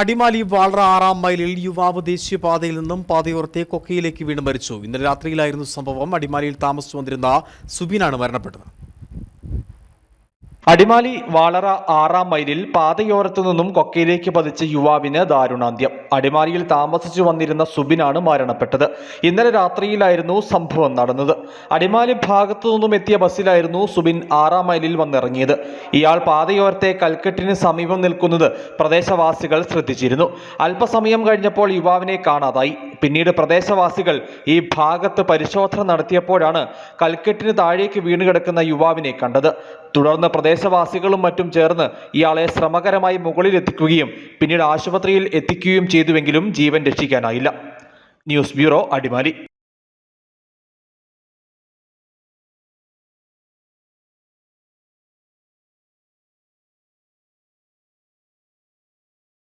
അടിമാലി വാൾറ ആറാം മൈലിൽ യുവാവ് ദേശീയപാതയിൽ നിന്നും പാതയോർത്തെ കൊക്കയിലേക്ക് വീണ് മരിച്ചു. ഇന്നലെ രാത്രിയിലായിരുന്നു സംഭവം. അടിമാലിയിൽ താമസിച്ചു വന്നിരുന്ന സുബിനാണ് മരണപ്പെട്ടത്. അടിമാലി വാളറ ആറാം മൈലിൽ പാതയോരത്തു നിന്നും കൊക്കയിലേക്ക് പതിച്ച യുവാവിന് ദാരുണാന്ത്യം. അടിമാലിയിൽ താമസിച്ചു വന്നിരുന്ന സുബിനാണ് മരണപ്പെട്ടത്. ഇന്നലെ രാത്രിയിലായിരുന്നു സംഭവം നടന്നത്. അടിമാലി ഭാഗത്തു നിന്നും എത്തിയ ബസ്സിലായിരുന്നു സുബിൻ ആറാം മൈലിൽ വന്നിറങ്ങിയത്. ഇയാൾ പാതയോരത്തെ കൽക്കെട്ടിന് സമീപം നിൽക്കുന്നത് പ്രദേശവാസികൾ ശ്രദ്ധിച്ചിരുന്നു. അല്പസമയം കഴിഞ്ഞപ്പോൾ യുവാവിനെ കാണാതായി. പിന്നീട് പ്രദേശവാസികൾ ഈ ഭാഗത്ത് പരിശോധന നടത്തിയപ്പോഴാണ് കൽക്കെട്ടിന് താഴേക്ക് വീണുകിടക്കുന്ന യുവാവിനെ കണ്ടത്. തുടർന്ന് പ്രദേശവാസികളും മറ്റും ചേർന്ന് ഇയാളെ ശ്രമകരമായി മുകളിലെത്തിക്കുകയും പിന്നീട് ആശുപത്രിയിൽ എത്തിക്കുകയും ചെയ്തുവെങ്കിലും ജീവൻ രക്ഷിക്കാനായില്ല. News bureau Adimali.